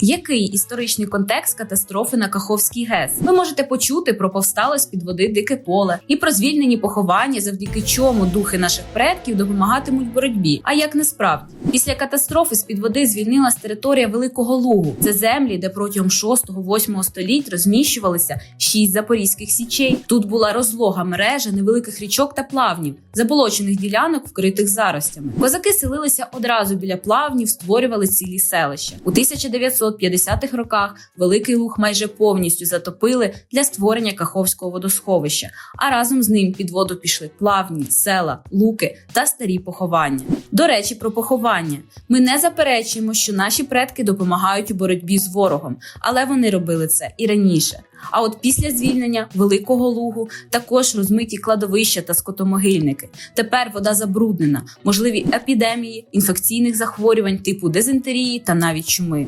Який історичний контекст катастрофи на Каховській ГЕС? Ви можете почути про повстале з під води дике поле і про звільнені поховання, завдяки чому духи наших предків допомагатимуть боротьбі. А як не справді, після катастрофи з під води звільнилась територія Великого Лугу. Це землі, де протягом 6-8 століть розміщувалися шість запорізьких січей. Тут була розлога мережа невеликих річок та плавнів, заболочених ділянок, вкритих заростями. Козаки селилися одразу біля плавнів, створювали цілі селища. У 1950-х роках Великий Луг майже повністю затопили для створення Каховського водосховища. А разом з ним під воду пішли плавні, села, луки та старі поховання. До речі, про поховання ми не заперечуємо, що наші предки допомагають у боротьбі з ворогом, але вони робили це і раніше. А от після звільнення Великого Лугу також розмиті кладовища та скотомогильники. Тепер вода забруднена, можливі епідемії інфекційних захворювань типу дизентерії та навіть чуми.